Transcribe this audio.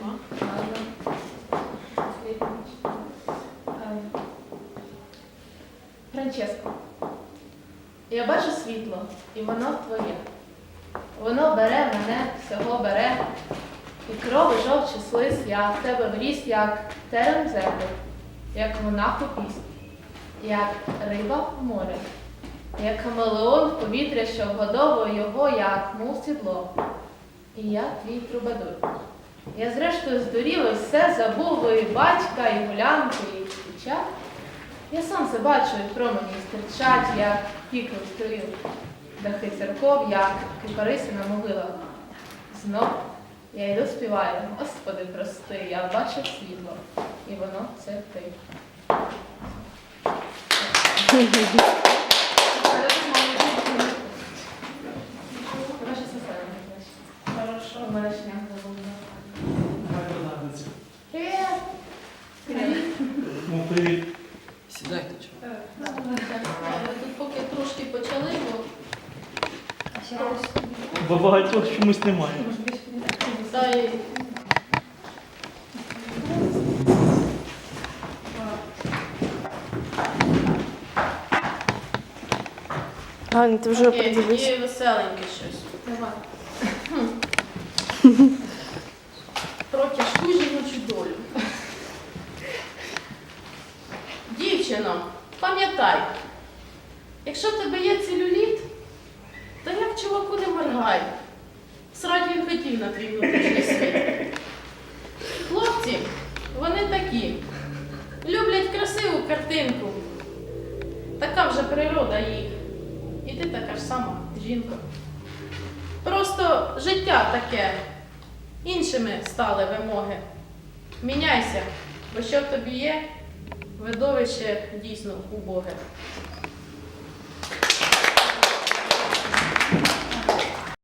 Ладно. Ем, Франческо, я бачу світло, і воно твоє. Воно бере мене, всього бере, і крови жовчі слиз, я в тебе вріс, як терен землю, як монах у пісні, як риба в морі, як хамелеон в повітря, що вгодовує його, як мов сідло. І я твій трубадур. Я зрештою здурів і все забув і батька, і гулянки, і дівчат. Я сам це бачу, і промені стирчать, як піки в дахи церков, як кипарисина могила. Знов я йду співаю, Господи, прости, я бачив світло, і воно це ти. Привіт. Сідайте чого. Тут поки трошки почали, бо Бо багатьох чомусь немає. та й Ганя, ти вже подивись. є веселеньке щось. Давай. Про тяжку жіночу долю. Дівчино, пам'ятай, якщо в тебе є целюліт, то як чуваку не моргай. Срать він хотів на твій внутрішній світ. Хлопці, вони такі. Люблять красиву картинку. Така вже природа їх. І ти така ж сама жінка. Просто життя таке. Іншими стали вимоги. Міняйся, бо що в тобі є, видовище дійсно убоге.